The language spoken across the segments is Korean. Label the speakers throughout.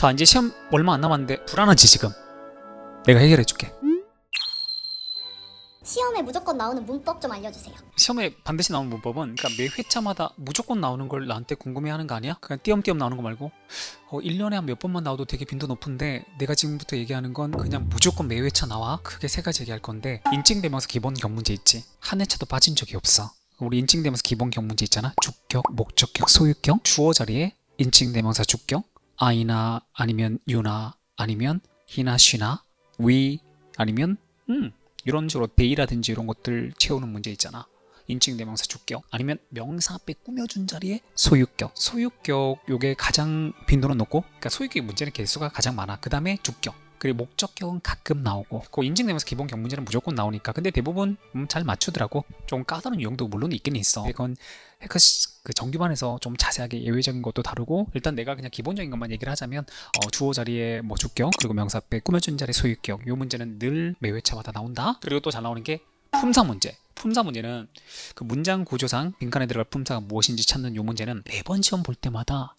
Speaker 1: 자 이제 시험 얼마 안 남았는데 불안하지 지금? 내가 해결해 줄게.
Speaker 2: 시험에 무조건 나오는 문법 좀 알려주세요.
Speaker 1: 시험에 반드시 나오는 문법은 그러니까 매 회차마다 무조건 나오는 걸 나한테 궁금해하는 거 아니야? 그냥 띄엄띄엄 나오는 거 말고. 어, 1년에 한 몇 번만 나와도 되게 빈도 높은데 내가 지금부터 얘기하는 건 그냥 무조건 매 회차 나와. 크게 세 가지 얘기할 건데 인증되면서 기본 경문제 있지? 한 회차도 빠진 적이 없어. 우리 인증되면서 기본 경문제 있잖아. 주격, 목적격, 소유격? 주어 자리에 인칭대명사 주격 I나 아니면 you나 아니면 she나 we 아니면 음 이런 식으로 they라든지 이런 것들 채우는 문제 있잖아. 인칭 대명사 주격 아니면 명사 앞에 꾸며준 자리에 소유격. 소유격 요게 가장 빈도는 높고 그러니까 소유격 문제는 개수가 가장 많아. 그 다음에 주격 그리고 목적격은 가끔 나오고 그 인증되면서 기본 경문제는 무조건 나오니까. 근데 대부분 음, 잘 맞추더라고. 좀 까다로운 유형도 물론 있긴 있어. 이건 해커 그 정규반에서 좀 자세하게 예외적인 것도 다루고 일단 내가 그냥 기본적인 것만 얘기를 하자면 어, 주어 자리에 뭐 주격 그리고 명사 앞에 꾸며준 자리 소유격 요 문제는 늘 매회차마다 나온다. 그리고 또 잘 나오는 게 품사 문제. 품사 문제는 그 문장 구조상 빈칸에 들어갈 품사가 무엇인지 찾는 요 문제는 매번 시험 볼 때마다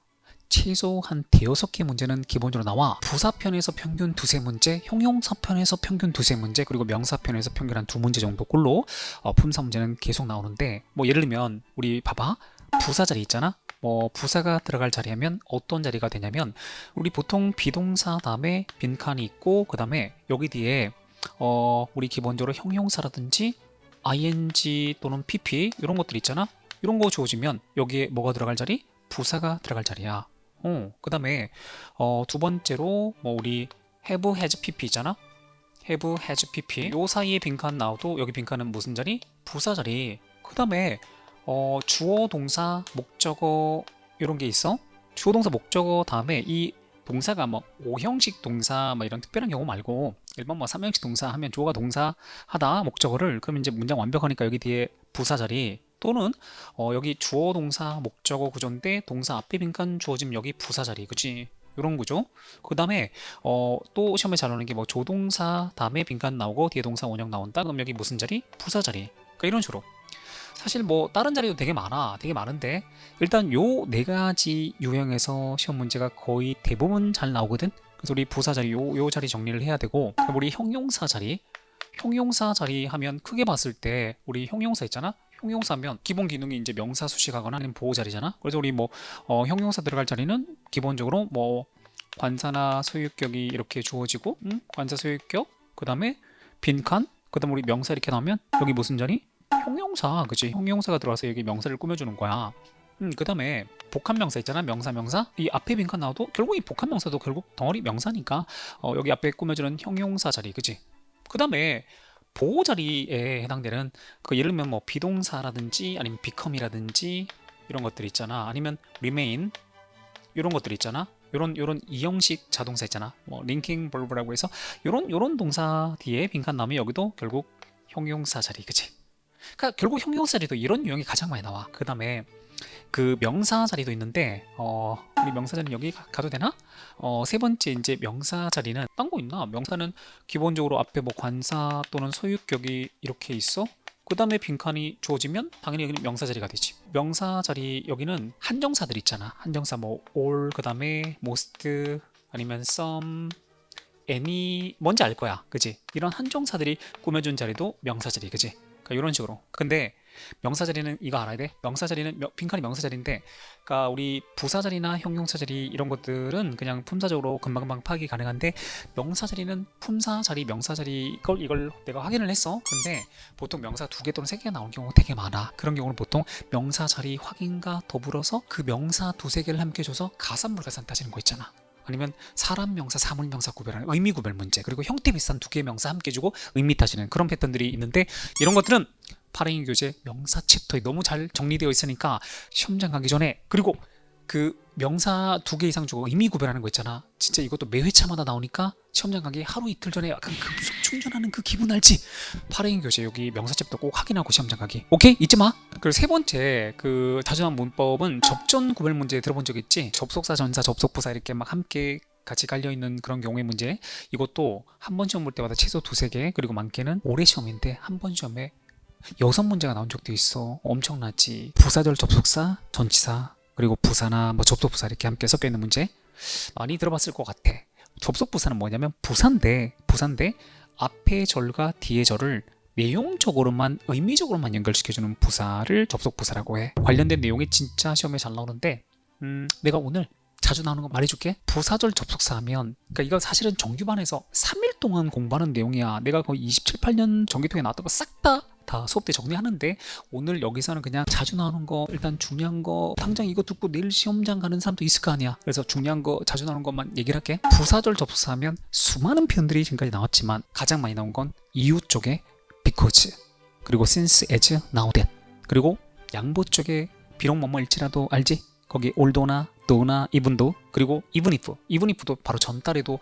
Speaker 1: 최소 한 대여섯 개 문제는 기본적으로 나와. 부사편에서 평균 두세 문제 형용사편에서 평균 두세 문제 그리고 명사편에서 평균 한 두 문제 정도 꼴로 어, 품사 문제는 계속 나오는데 뭐 예를 들면 우리 봐봐. 부사 자리 있잖아? 뭐 부사가 들어갈 자리하면 어떤 자리가 되냐면 우리 보통 비동사 다음에 빈칸이 있고 그 다음에 여기 뒤에 어 우리 기본적으로 형용사라든지 ing 또는 pp 이런 것들 있잖아? 이런 거 주어지면 여기에 뭐가 들어갈 자리? 부사가 들어갈 자리야 어, 그 다음에 어, 두 번째로 뭐 우리 have, has, pp 있잖아. have, has, pp. 요 사이에 빈칸 나와도 여기 빈칸은 무슨 자리? 부사 자리. 그 다음에 어, 주어, 동사, 목적어 이런 게 있어. 주어, 동사, 목적어 다음에 이 동사가 뭐 5형식 동사 뭐 이런 특별한 경우 말고 일반 뭐 3형식 동사 하면 주어가 동사 하다 목적어를 그럼 이제 문장 완벽하니까 여기 뒤에 부사 자리 또는 어, 여기 주어 동사 목적어 구조인데 동사 앞에 빈칸 주어지면 여기 부사 자리. 그치? 이런 구조. 그 다음에 어, 또 시험에 잘 나오는 게 뭐 조동사 다음에 빈칸 나오고 뒤에 동사 원형 나온다? 그럼 여기 무슨 자리? 부사 자리. 그러니까 이런 식으로. 사실 뭐 다른 자리도 되게 많아. 되게 많은데 일단 요 네 가지 유형에서 시험 문제가 거의 대부분 잘 나오거든? 그래서 우리 부사 자리 요, 요 자리 정리를 해야 되고 그럼 우리 형용사 자리. 형용사 자리 하면 크게 봤을 때 우리 형용사 있잖아 형용사면 기본 기능이 이제 명사 수식하거나 아니면 보호 자리잖아. 그래서 우리 뭐 어, 형용사 들어갈 자리는 기본적으로 뭐 관사나 소유격이 이렇게 주어지고 음? 관사 소유격 그 다음에 빈칸 그 다음에 우리 명사 이렇게 나오면 여기 무슨 자리? 형용사 그치 형용사가 들어와서 여기 명사를 꾸며주는 거야 음, 그 다음에 복합 명사 있잖아 명사 명사 이 앞에 빈칸 나와도 결국 이 복합 명사도 결국 덩어리 명사니까 어, 여기 앞에 꾸며주는 형용사 자리 그치 그 다음에 보호 자리에 해당되는 그 예를 들면 뭐 비동사라든지 아니면 become이라든지 이런 것들 있잖아. 아니면 remain 이런 것들 있잖아. 요런 요런 이형식 자동사 있잖아. 뭐 linking verb라고 해서 요런 요런 동사 뒤에 빈칸 나오면 여기도 결국 형용사 자리. 그치 그러니까 결국 형용사 자리도 이런 유형이 가장 많이 나와 그 다음에 그 명사 자리도 있는데 어 우리 명사 자리는 여기 가- 가도 되나? 어 세 번째 이제 명사 자리는 딴 거 있나? 명사는 기본적으로 앞에 뭐 관사 또는 소유격이 이렇게 있어. 그 다음에 빈칸이 주어지면 당연히 여기는 명사 자리가 되지. 명사 자리 여기는 한정사들 있잖아. 한정사 뭐 all 그 다음에 most 아니면 some any 뭔지 알 거야, 그지? 이런 한정사들이 꾸며준 자리도 명사 자리, 그지? 그러니까 이런 식으로. 근데 명사 자리는 이거 알아야 돼. 명사 자리는 명- 빈칸이 명사 자리인데, 그러니까 우리 부사 자리나 형용사 자리 이런 것들은 그냥 품사적으로 금방금방 파악이 가능한데 명사 자리는 품사 자리, 명사 자리 이걸 이걸 내가 확인을 했어. 근데 보통 명사 두 개 또는 세 개가 나오는 경우가 되게 많아. 그런 경우는 보통 명사 자리 확인과 더불어서 그 명사 두세 개를 함께 줘서 가산물 가산 따지는 거 있잖아. 아니면 사람 명사, 사물 명사 구별하는 의미 구별 문제 그리고 형태 비슷한 두 개의 명사 함께 주고 의미 따지는 그런 패턴들이 있는데 이런 것들은 파랭이 교재 명사 챕터에 너무 잘 정리되어 있으니까 시험장 가기 전에 그리고 그 명사 두 개 이상 주고 의미 구별하는 거 있잖아. 진짜 이것도 매 회차마다 나오니까 시험장 가기 하루 이틀 전에 약간 급속 충전하는 그 기분 알지? 파랭이 교재 여기 명사 챕터 꼭 확인하고 시험장 가기. 오케이? 잊지 마. 그리고 세 번째 그 다준한 문법은 접전 구별 문제 들어본 적 있지? 접속사 전사 접속부사 이렇게 막 함께 같이 깔려 있는 그런 경우의 문제. 이것도 한 번 시험 볼 때마다 최소 두세 개 그리고 많게는 올해 시험인데 한 번 시험에 여섯 문제가 나온 적도 있어. 엄청나지. 부사절 접속사 전치사 그리고 부사나 뭐 접속부사 이렇게 함께 섞여 있는 문제 많이 들어봤을 것 같아. 접속 부사는 뭐냐면 부사인데 부사인데 앞에 절과 뒤에 절을 내용적으로만 의미적으로만 연결시켜주는 부사를 접속 부사라고 해. 관련된 내용이 진짜 시험에 잘 나오는데 음, 내가 오늘 자주 나오는 거 말해줄게. 부사절 접속사 하면, 그러니까 이거 사실은 정규반에서 3일 동안 공부하는 내용이야. 내가 거의 27, 8년 정기통에 나왔던 거 싹 다 다 수업 때 정리하는데 오늘 여기서는 그냥 자주 나오는 거 일단 중요한 거 당장 이거 듣고 내일 시험장 가는 사람도 있을 거 아니야. 그래서 중요한 거 자주 나오는 것만 얘기를 할게. 부사절 접속사 하면 수많은 표현들이 지금까지 나왔지만 가장 많이 나온 건 이유 쪽에 because 그리고 since, as, now, then 그리고 양보 쪽에 비록 뭐뭐일지라도 알지? 거기 올도나 도나 이분도 그리고 even if even if도 바로 전달에도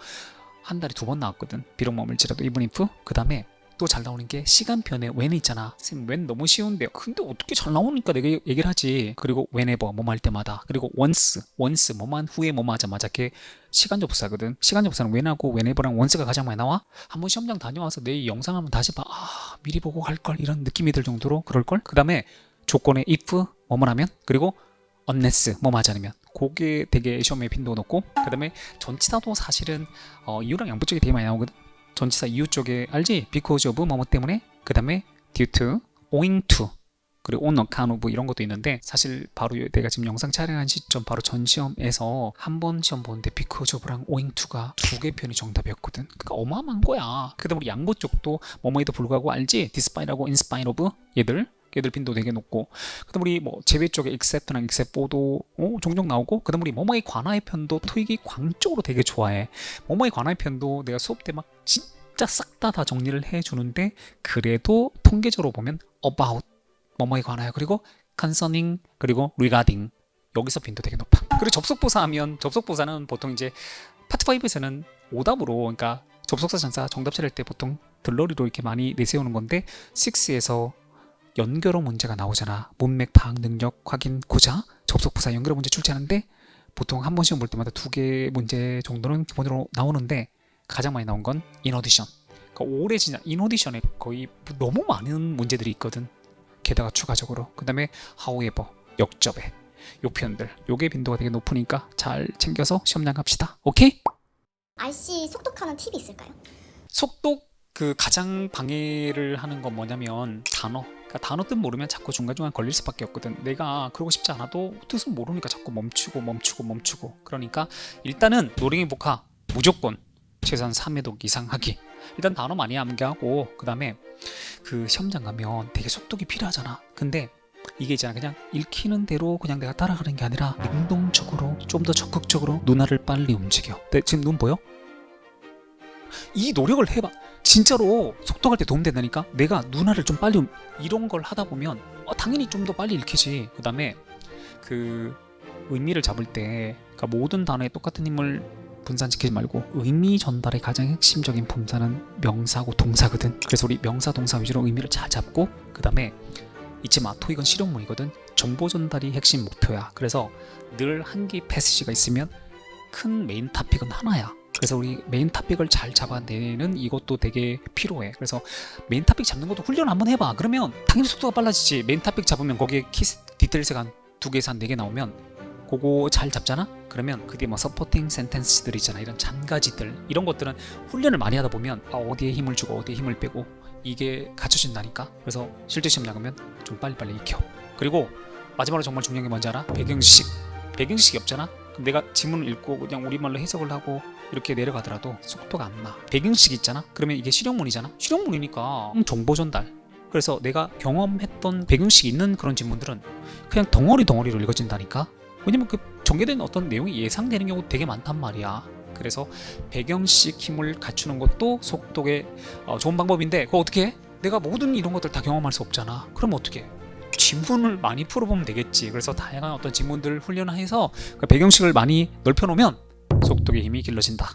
Speaker 1: 한 달에 두 번 나왔거든 비록 뭐뭐일지라도 even if 그 다음에 또 잘 나오는 게 시간편에 when 있잖아. 쌤 when 너무 쉬운데요 근데 어떻게 잘 나오니까 내가 얘기를 하지? 그리고 whenever 뭐뭐 할 때마다. 그리고 once once 뭐만 후에 뭐뭐 하자마자 걔 시간 접사거든. 시간 접사는 when하고 whenever랑 once가 가장 많이 나와. 한번 시험장 다녀와서 내이 영상 한번 다시 봐 아 미리 보고 갈걸? 이런 느낌이 들 정도로 그럴걸? 그 다음에 조건에 if 뭐뭐 하면 그리고 unless 뭐 하지 않으면. 그게 되게 시험에 빈도 높고. 그 다음에 전치사도 사실은 어, 이유랑 양보 쪽에 되게 많이 나오거든 전치사 이유 쪽에 알지? because of 뭐뭐 때문에 그 다음에 due to, owing to 그리고 on account of 이런 것도 있는데 사실 바로 내가 지금 영상 촬영한 시점 바로 전 시험에서 한 번 시험 보는데 because of랑 owing to가 두개 표현이 정답이었거든 그러니까 어마어마한 거야 그 다음에 우리 양보 쪽도 뭐뭐에도 불구하고 알지? despite하고 in spite of 얘들 얘들 빈도 되게 높고. 그다음 우리 뭐 제외 쪽에 except for도 어, 종종 나오고. 그다음 우리 뭐뭐에 관하의 편도 토익이 광적으로 되게 좋아해. 뭐뭐에 관하의 편도 내가 수업 때 막 진짜 싹다다 정리를 해주는데 그래도 통계적으로 보면 about 뭐뭐에 관하여 그리고 concerning 그리고 regarding. 여기서 빈도 되게 높아. 그리고 접속부사 하면 접속부사는 보통 이제 파트 5에서는 오답으로 그러니까 접속사 전사 정답 찾을 때 보통 들러리로 이렇게 많이 내세우는 건데 6에서 연결어 문제가 나오잖아. 문맥 파악 능력 확인 고자 접속 부사 연결어 문제 출제하는데 보통 한 번 시험 볼 때마다 두 개 문제 정도는 기본으로 나오는데 가장 많이 나온 건 인오디션. 그러니까 올해 진짜 인오디션에 거의 너무 많은 문제들이 있거든. 게다가 추가적으로 그다음에 however 역접에 요 표현들 요게 빈도가 되게 높으니까 잘 챙겨서 시험장 갑시다. 오케이?
Speaker 2: RC 속독하는 팁이 있을까요?
Speaker 1: 속독 그 가장 방해를 하는 건 뭐냐면 단어. 그러니까 단어 뜻 모르면 자꾸 중간중간 걸릴 수밖에 없거든. 내가 그러고 싶지 않아도 뜻을 모르니까 자꾸 멈추고 멈추고 멈추고. 그러니까 일단은 노랭이 복화 무조건 최소한 3회독 이상 하기. 일단 단어 많이 암기하고 그다음에 그 시험장 가면 되게 속독이 필요하잖아. 근데 이게 있잖아 그냥 읽히는 대로 그냥 내가 따라가는 게 아니라 능동적으로 좀 더 적극적으로 눈알을 빨리 움직여. 네, 지금 눈 보여? 이 노력을 해봐. 진짜로 속독할 때 도움된다니까. 내가 눈알을 좀 빨리 움- 이런 걸 하다 보면 어, 당연히 좀 더 빨리 읽히지. 그 다음에 그 의미를 잡을 때 그러니까 모든 단어에 똑같은 힘을 분산시키지 말고 의미 전달의 가장 핵심적인 분산은 명사하고 동사거든. 그래서 우리 명사 동사 위주로 의미를 잘 잡고 그 다음에 잊지 마. 토익은 실용문이거든. 정보 전달이 핵심 목표야. 그래서 늘 한개 패시지가 있으면 큰 메인 토픽은 하나야. 그래서 우리 메인 토픽을 잘 잡아내는 이것도 되게 필요해. 그래서 메인 토픽 잡는 것도 훈련 한번 해봐. 그러면 당연히 속도가 빨라지지. 메인 토픽 잡으면 거기에 키스 디테일스가 한 두 개에서 한 네 개 나오면 그거 잘 잡잖아? 그러면 그게 뭐 서포팅 센텐스들 있잖아. 이런 잔가지들 이런 것들은 훈련을 많이 하다 보면 아, 어디에 힘을 주고 어디에 힘을 빼고 이게 갖춰진다니까. 그래서 실제 시험 나가면 좀 빨리빨리 익혀. 그리고 마지막으로 정말 중요한 게 뭔지 알아? 배경식. 배경식이 없잖아. 내가 지문을 읽고 그냥 우리말로 해석을 하고 이렇게 내려가더라도 속도가 안 나. 배경식 있잖아. 그러면 이게 실용문이잖아. 실용문이니까 음, 정보 전달. 그래서 내가 경험했던 배경식 있는 그런 지문들은 그냥 덩어리 덩어리로 읽어진다니까. 왜냐면 그 전개된 어떤 내용이 예상되는 경우 되게 많단 말이야. 그래서 배경식 힘을 갖추는 것도 속독의 어, 좋은 방법인데 그거 어떻게 해? 내가 모든 이런 것들 다 경험할 수 없잖아. 그럼 어떻게 해? 지문을 많이 풀어보면 되겠지. 그래서 다양한 어떤 지문들 훈련해서 그 배경식을 많이 넓혀놓으면 속독의 힘이 길러진다.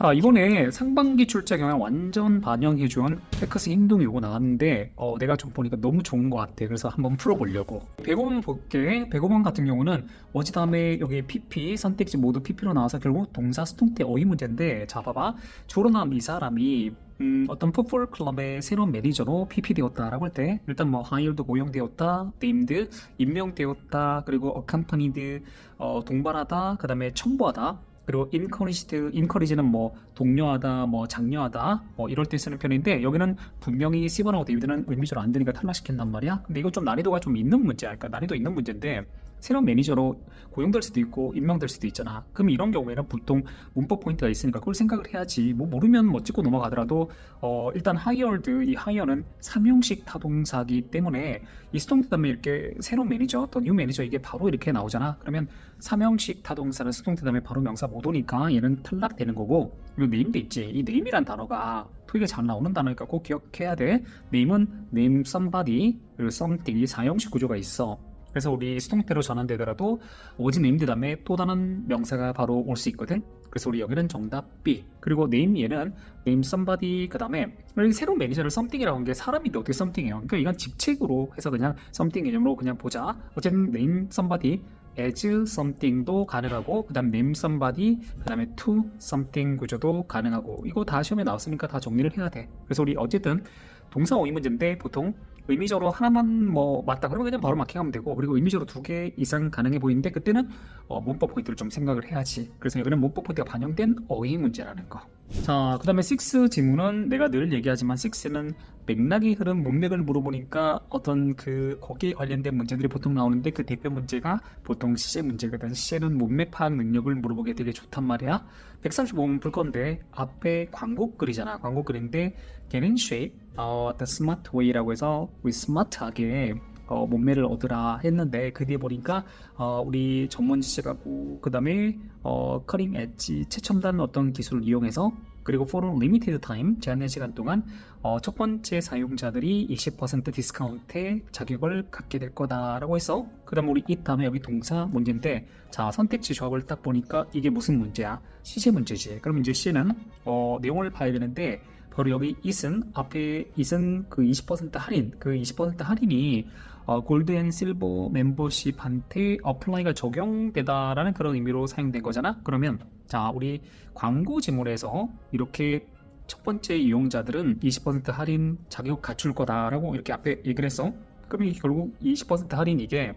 Speaker 1: 아, 이번에 상반기 출제 경향 완전 반영해준 테크스 행동 요거 나왔는데 어, 내가 좀 보니까 너무 좋은 것 같아. 그래서 한번 풀어보려고. 105번 볼게. 105번 같은 경우는 어지 다음에 여기 PP 선택지 모두 PP로 나와서 결국 동사 수동태 어휘 문제인데 자 봐봐. 조로남 이 사람이 음, 어떤 풋볼 클럽의 새로운 매니저로 PP되었다라고 할 때 일단 뭐 하이얼도 고용되었다, named 임명되었다, 그리고 accompanied 어, 동반하다, 그 다음에 첨부하다 그리고 encouraged, encourage는 뭐 독려하다, 뭐 장려하다, 뭐 이럴 때 쓰는 편인데 여기는 분명히 C1하고 데이비드는 의미적으로 안 되니까 탈락시킨단 말이야. 근데 이거 좀 난이도가 좀 있는 문제야. 그러니까 난이도 있는 문제인데 새로운 매니저로 고용될 수도 있고 임명될 수도 있잖아. 그럼 이런 경우에는 보통 문법 포인트가 있으니까 그걸 생각을 해야지. 뭐 모르면 뭐 찍고 넘어가더라도 어 일단 하이어드 이 하이어는 삼형식 타동사기 때문에 이 수동 다음에 이렇게 새로운 매니저 또뉴 매니저 이게 바로 이렇게 나오잖아. 그러면 삼형식 타동사는 수동 다음에 바로 명사 못 오니까 얘는 탈락되는 거고 그리고 네임도 있지. 이 네임이란 단어가 토익에 잘 나오는 단어니까 꼭 기억해야 돼. 네임은 name somebody 그리고 something 이 사형식 구조가 있어. 그래서 우리 수동태로 전환되더라도 오지 네임드 다음에 또 다른 명사가 바로 올 수 있거든. 그래서 우리 여기는 정답 B. 그리고 name 얘는 name somebody 그 다음에 여기 새로운 매니저를 something이라고 한 게 사람인데 어떻게 something이에요? 그러니까 이건 직책으로 해서 그냥 something 개념으로 그냥 보자. 어쨌든 name somebody as something도 가능하고 그 다음 name somebody 그 다음에 to something 구조도 가능하고 이거 다 시험에 나왔으니까 다 정리를 해야 돼. 그래서 우리 어쨌든 동사 오이 문제인데 보통 의미적으로 하나만 뭐 맞다 그러면 그냥 바로 마킹하면 되고 그리고 의미적으로 두 개 이상 가능해 보이는데 그때는 어, 문법 포인트를 좀 생각을 해야지. 그래서 여기는 문법 포인트가 반영된 어휘 문제라는 거 자 그 다음에 6 지문은 내가 늘 얘기하지만 6는 맥락이 흐른 문맥을 물어보니까 어떤 그 거기에 관련된 문제들이 보통 나오는데 그 대표 문제가 보통 시제 문제거든 시제는 문맥 파악 능력을 물어보게 되게 좋단 말이야. 135번 풀 건데 앞에 광고 글이잖아. 광고 글인데 걔는 shape 어, the smart way라고 해서 우리 스마트하게 어, 몸매를 얻으라 했는데 그 뒤에 보니까 어, 우리 전문 지식하고 그 다음에 어, 커링 엣지 최첨단 어떤 기술을 이용해서 그리고 a limited time 제한된 시간 동안 어, 첫 번째 사용자들이 20% 디스카운트에 자격을 갖게 될 거다라고 해서 그 다음 우리 이 다음에 여기 동사 문제인데 자 선택지 조합을 딱 보니까 이게 무슨 문제야? 시제 문제지. 그럼 이제 C는 어, 내용을 봐야 되는데 바로 여기 it은 앞에 it은 그 20% 할인 그 20% 할인이 어, 골드 앤 실버 멤버십한테 어플라이가 적용되다라는 그런 의미로 사용된 거잖아 그러면 자 우리 광고 지문에서 이렇게 첫 번째 이용자들은 20% 할인 자격 갖출 거다라고 이렇게 앞에 얘기를 했어 그럼 결국 20% 할인 이게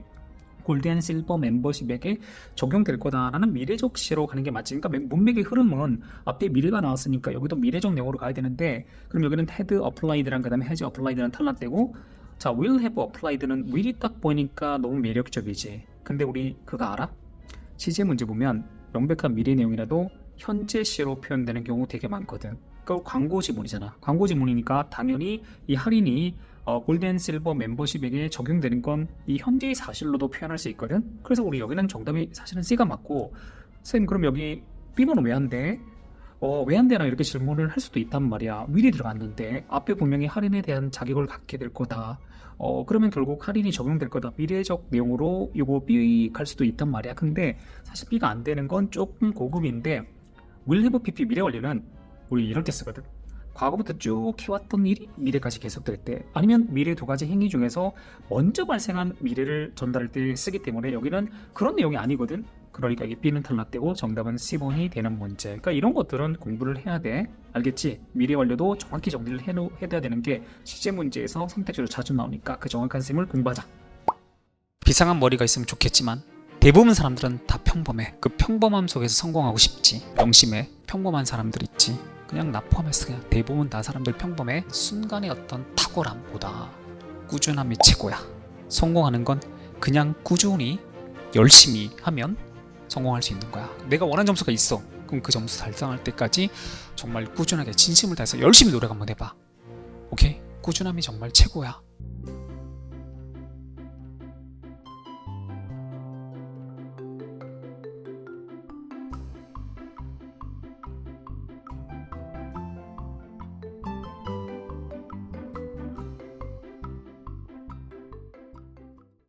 Speaker 1: 골드 앤 실버 멤버십에게 적용될 거다라는 미래적 시로 가는 게 맞지. 그러니까 문맥의 흐름은 앞에 미래가 나왔으니까 여기도 미래적 내용으로 가야 되는데 그럼 여기는 had applied랑 그다음에 has applied는 탈락되고 자 will have applied는 will이 딱 보니까 너무 매력적이지. 근데 우리 그거 알아? 시제 문제 보면 명백한 미래 내용이라도 현재 시로 표현되는 경우 되게 많거든. 그 광고 지문이잖아. 광고 지문이니까 당연히 이 할인이 어, 골든 실버 멤버십에게 적용되는 건 이 현재의 사실로도 표현할 수 있거든. 그래서 우리 여기는 정답이 사실은 C가 맞고 선생님 그럼 여기 B번은 왜안 돼? 어, 왜 안 되나 이렇게 질문을 할 수도 있단 말이야. 미리 들어갔는데 앞에 분명히 할인에 대한 자격을 갖게 될 거다. 어, 그러면 결국 할인이 적용될 거다. 미래적 내용으로 이거 B 갈 수도 있단 말이야. 근데 사실 B가 안 되는 건 조금 고급인데 have PP 미래 원리는 우리 이럴 때 쓰거든. 과거부터 쭉 해왔던 일이 미래까지 계속될 때 아니면 미래 두 가지 행위 중에서 먼저 발생한 미래를 전달할 때 쓰기 때문에 여기는 그런 내용이 아니거든 그러니까 이게 B는 탈락되고 정답은 C번이 되는 문제. 그러니까 이런 것들은 공부를 해야 돼. 알겠지? 미래 완료도 정확히 정리를 해, 해야 되는 게 시제 문제에서 선택지로 자주 나오니까 그 정확한 셈을 공부하자. 비상한 머리가 있으면 좋겠지만 대부분 사람들은 다 평범해. 그 평범함 속에서 성공하고 싶지. 명심해. 평범한 사람들 있지. 그냥 나 포함해서 그냥 대부분 다 사람들 평범해. 순간의 어떤 탁월함보다 꾸준함이 최고야. 성공하는 건 그냥 꾸준히 열심히 하면 성공할 수 있는 거야. 내가 원하는 점수가 있어. 그럼 그 점수 달성할 때까지 정말 꾸준하게 진심을 다해서 열심히 노력 한번 해봐. 오케이? 꾸준함이 정말 최고야